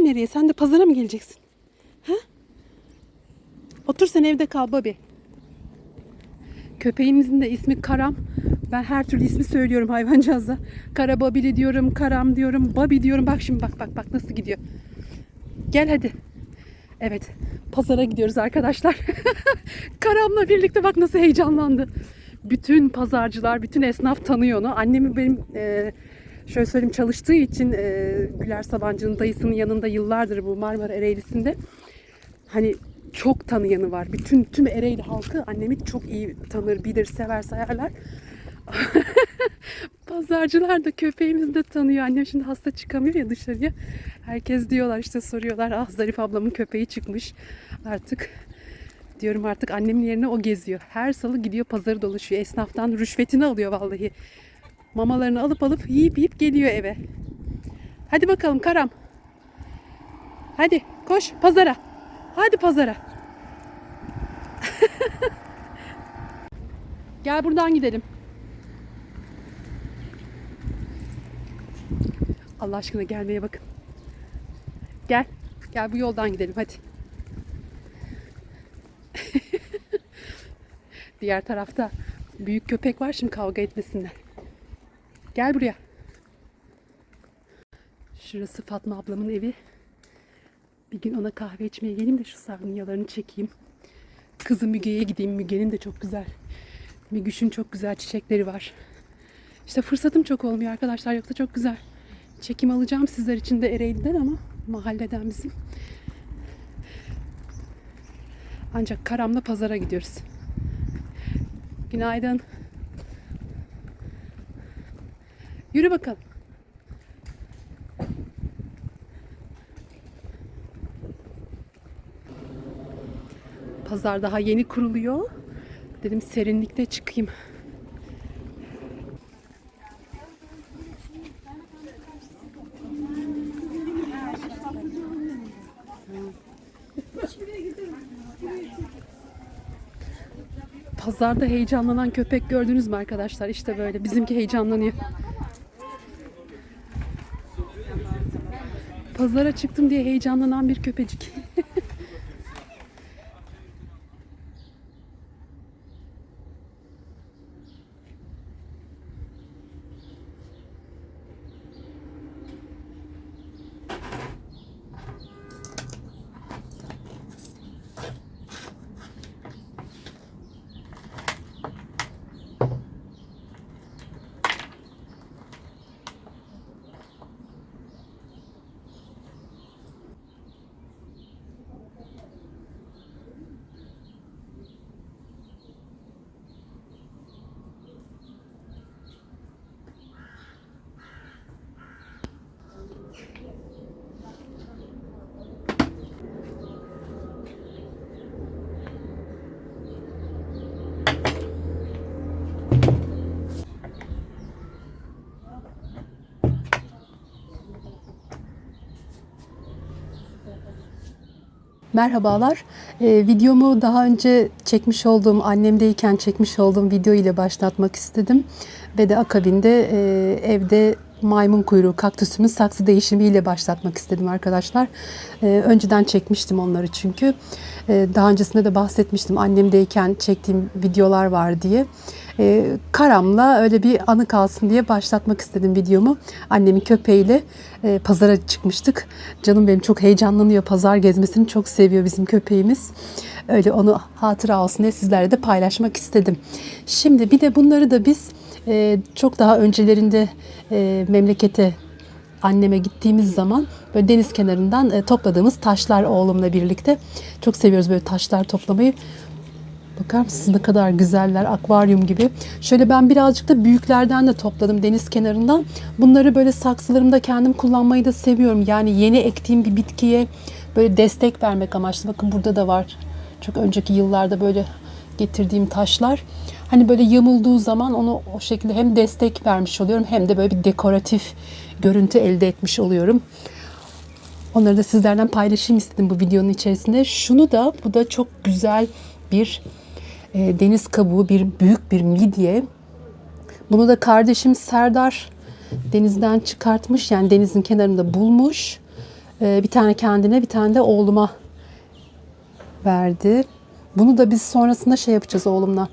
Sen nereye? Sen de pazara mı geleceksin? Ha? Otur sen evde kal Bobby. Köpeğimizin de ismi Karam. Ben her türlü ismi söylüyorum hayvancağıza. Kara Bobili diyorum, Karam diyorum, Bobby diyorum. Bak şimdi bak bak bak nasıl gidiyor. Gel hadi. Evet, pazara gidiyoruz arkadaşlar. Karam'la birlikte bak nasıl heyecanlandı. Bütün pazarcılar, bütün esnaf tanıyor onu. Annemi benim e, şöyle söyleyeyim çalıştığı için e, Güler Sabancı'nın dayısının yanında yıllardır bu Marmara Ereğlisi'nde hani çok tanıyanı var. Bütün tüm Ereğli halkı annemi çok iyi tanır, bilir, sever, sayarlar. Pazarcılar da köpeğimizi de tanıyor. Annem şimdi hasta çıkamıyor ya dışarıya. Herkes diyorlar işte soruyorlar. Ah Zarif ablamın köpeği çıkmış. Artık diyorum artık annemin yerine o geziyor. Her salı gidiyor pazarı dolaşıyor. Esnaftan rüşvetini alıyor vallahi. Mamalarını alıp alıp yiyip yiyip geliyor eve. Hadi bakalım Karam. Hadi koş pazara. Hadi pazara. Gel buradan gidelim. Allah aşkına gelmeye bakın. Gel. Gel bu yoldan gidelim hadi. Diğer tarafta büyük köpek var şimdi kavga etmesinler. Gel buraya. Şurası Fatma ablamın evi. Bir gün ona kahve içmeye geleyim de şu sarnıyalarını çekeyim. Kızı Müge'ye gideyim. Müge'nin de çok güzel. Mügüş'ün çok güzel çiçekleri var. İşte fırsatım çok olmuyor arkadaşlar. Yoksa çok güzel. Çekim alacağım sizler için de Ereğli'den ama mahalleden bizim. Ancak Karam'la pazara gidiyoruz. Günaydın. Yürü bakalım. Pazar daha yeni kuruluyor. Dedim serinlikte çıkayım. Pazarda heyecanlanan köpek gördünüz mü arkadaşlar? İşte böyle bizimki heyecanlanıyor. Pazara çıktım diye heyecanlanan bir köpecik. Merhabalar. Ee, videomu daha önce çekmiş olduğum, annemdeyken çekmiş olduğum video ile başlatmak istedim. Ve de akabinde e, evde maymun kuyruğu kaktüsümün saksı değişimiyle başlatmak istedim arkadaşlar. Ee, önceden çekmiştim onları çünkü. Ee, daha öncesinde de bahsetmiştim annemdeyken çektiğim videolar var diye. Ee, Karam'la öyle bir anı kalsın diye başlatmak istedim videomu. Annemin köpeğiyle e, pazara çıkmıştık. Canım benim çok heyecanlanıyor. Pazar gezmesini çok seviyor bizim köpeğimiz. Öyle onu hatıra olsun diye sizlerle de paylaşmak istedim. Şimdi bir de bunları da biz e, çok daha öncelerinde e, memlekete anneme gittiğimiz zaman böyle deniz kenarından e, topladığımız taşlar oğlumla birlikte çok seviyoruz böyle taşlar toplamayı. Bakar mısınız ne kadar güzeller akvaryum gibi. Şöyle ben birazcık da büyüklerden de topladım deniz kenarından. Bunları böyle saksılarımda kendim kullanmayı da seviyorum. Yani yeni ektiğim bir bitkiye böyle destek vermek amaçlı. Bakın burada da var. Çok önceki yıllarda böyle getirdiğim taşlar. Hani böyle yamulduğu zaman onu o şekilde hem destek vermiş oluyorum hem de böyle bir dekoratif görüntü elde etmiş oluyorum. Onları da sizlerden paylaşayım istedim bu videonun içerisinde. Şunu da bu da çok güzel bir e, deniz kabuğu, bir büyük bir midye. Bunu da kardeşim Serdar denizden çıkartmış. Yani denizin kenarında bulmuş. Ee, bir tane kendine, bir tane de oğluma verdi. Bunu da biz sonrasında şey yapacağız oğlumla.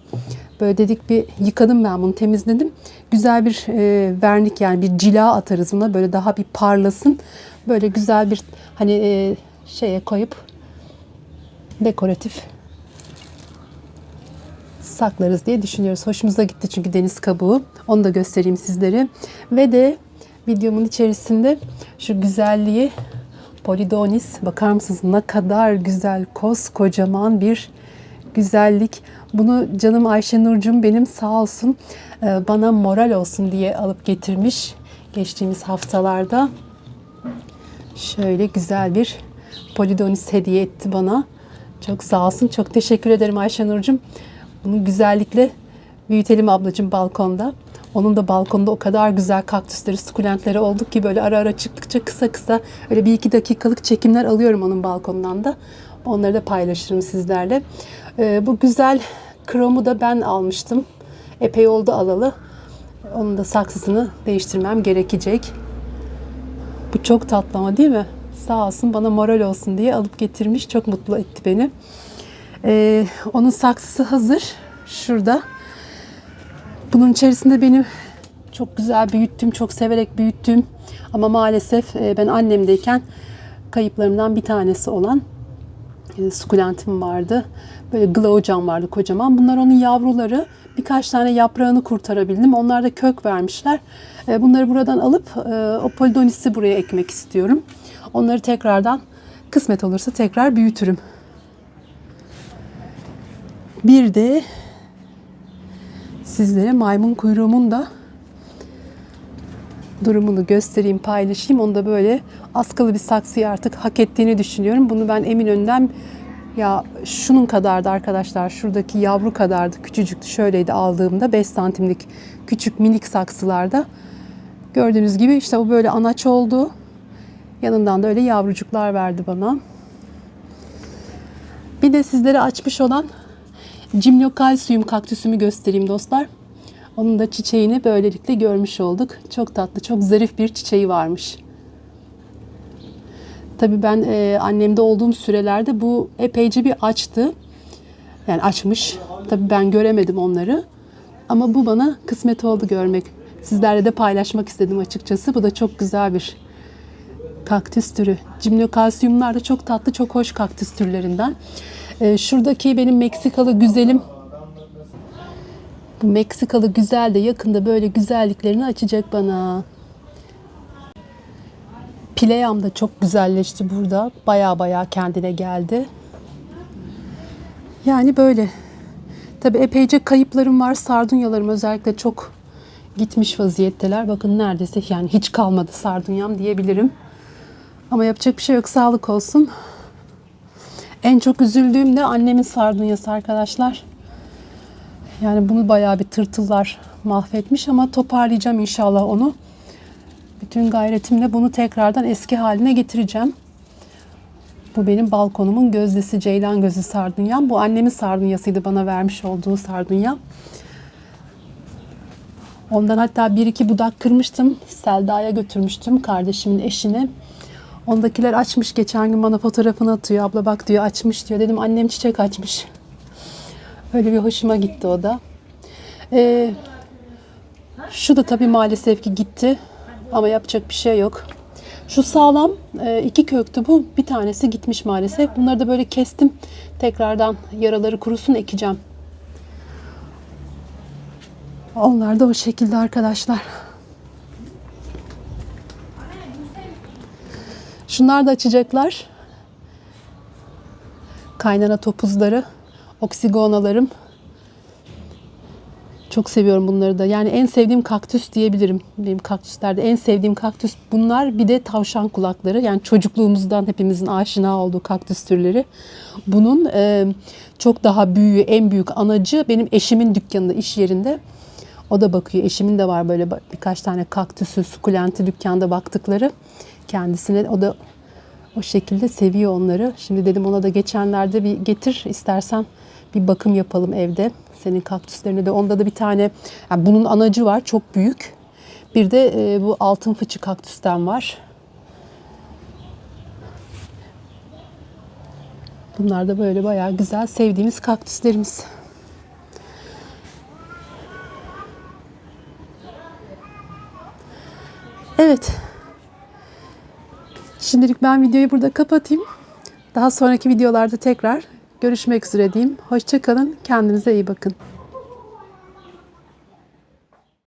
Böyle dedik bir yıkadım ben bunu temizledim. Güzel bir e, vernik yani bir cila atarız buna böyle daha bir parlasın. Böyle güzel bir hani e, şeye koyup dekoratif saklarız diye düşünüyoruz. Hoşumuza gitti çünkü deniz kabuğu. Onu da göstereyim sizlere. Ve de videomun içerisinde şu güzelliği Polidonis bakar mısınız ne kadar güzel koskocaman bir güzellik. Bunu canım Ayşe Nurcum benim sağ olsun e, bana moral olsun diye alıp getirmiş geçtiğimiz haftalarda. Şöyle güzel bir Polidonis hediye etti bana. Çok sağ olsun. Çok teşekkür ederim Ayşe Nurcum. Bunu güzellikle büyütelim ablacığım balkonda. Onun da balkonda o kadar güzel kaktüsleri, sukulentleri olduk ki böyle ara ara çıktıkça kısa kısa öyle bir iki dakikalık çekimler alıyorum onun balkonundan da. Onları da paylaşırım sizlerle. Ee, bu güzel kromu da ben almıştım. Epey oldu alalı. Onun da saksısını değiştirmem gerekecek. Bu çok tatlı ama değil mi? Sağ olsun bana moral olsun diye alıp getirmiş. Çok mutlu etti beni. Ee, onun saksısı hazır. Şurada. Bunun içerisinde benim çok güzel büyüttüm, çok severek büyüttüm. Ama maalesef e, ben annemdeyken kayıplarımdan bir tanesi olan e, sukulentim vardı. Böyle glaucam vardı kocaman. Bunlar onun yavruları. Birkaç tane yaprağını kurtarabildim. Onlar da kök vermişler. E, Bunları buradan alıp o polidonisi buraya ekmek istiyorum. Onları tekrardan kısmet olursa tekrar büyütürüm. Bir de sizlere maymun kuyruğumun da durumunu göstereyim, paylaşayım. Onu da böyle askılı bir saksıya artık hak ettiğini düşünüyorum. Bunu ben Eminönü'nden ya şunun kadardı arkadaşlar. Şuradaki yavru kadardı. Küçücüktü. Şöyleydi aldığımda 5 santimlik küçük minik saksılarda. Gördüğünüz gibi işte o böyle anaç oldu. Yanından da öyle yavrucuklar verdi bana. Bir de sizlere açmış olan Cimlokalsiyum kaktüsümü göstereyim dostlar. Onun da çiçeğini böylelikle görmüş olduk. Çok tatlı, çok zarif bir çiçeği varmış. Tabii ben e, annemde olduğum sürelerde bu epeyce bir açtı. Yani açmış. Tabii ben göremedim onları. Ama bu bana kısmet oldu görmek. Sizlerle de paylaşmak istedim açıkçası. Bu da çok güzel bir kaktüs türü. Cimlokalsiyumlar da çok tatlı, çok hoş kaktüs türlerinden. Ee, şuradaki benim Meksikalı güzelim bu Meksikalı güzel de yakında böyle güzelliklerini açacak bana. Pileyam da çok güzelleşti burada. Baya baya kendine geldi. Yani böyle. Tabi epeyce kayıplarım var. Sardunyalarım özellikle çok gitmiş vaziyetteler. Bakın neredeyse yani hiç kalmadı sardunyam diyebilirim. Ama yapacak bir şey yok. Sağlık olsun. En çok üzüldüğüm de annemin sardunyası arkadaşlar. Yani bunu bayağı bir tırtıllar mahvetmiş ama toparlayacağım inşallah onu. Bütün gayretimle bunu tekrardan eski haline getireceğim. Bu benim balkonumun gözdesi ceylan gözü sardunyam. Bu annemin sardunyasıydı bana vermiş olduğu sardunya. Ondan hatta bir iki budak kırmıştım. Selda'ya götürmüştüm kardeşimin eşine. Ondakiler açmış. Geçen gün bana fotoğrafını atıyor. Abla bak diyor açmış diyor. Dedim annem çiçek açmış. Öyle bir hoşuma gitti o da. Ee, şu da tabii maalesef ki gitti. Ama yapacak bir şey yok. Şu sağlam e, iki köktü bu. Bir tanesi gitmiş maalesef. Bunları da böyle kestim. Tekrardan yaraları kurusun ekeceğim. Onlar da o şekilde arkadaşlar. Şunlar da açacaklar. Kaynana topuzları, oksigonalarım. Çok seviyorum bunları da. Yani en sevdiğim kaktüs diyebilirim. Benim kaktüslerde en sevdiğim kaktüs bunlar. Bir de tavşan kulakları. Yani çocukluğumuzdan hepimizin aşina olduğu kaktüs türleri. Bunun e, çok daha büyüğü, en büyük anacı benim eşimin dükkanında, iş yerinde. O da bakıyor. Eşimin de var böyle birkaç tane kaktüsü, sukulenti dükkanda baktıkları. Kendisine o da o şekilde seviyor onları. Şimdi dedim ona da geçenlerde bir getir istersen bir bakım yapalım evde. Senin kaktüslerine de onda da bir tane yani bunun anacı var çok büyük. Bir de e, bu altın fıçı kaktüsten var. Bunlar da böyle bayağı güzel sevdiğimiz kaktüslerimiz. Evet. Şimdilik ben videoyu burada kapatayım. Daha sonraki videolarda tekrar görüşmek üzere diyeyim. Hoşçakalın. Kendinize iyi bakın.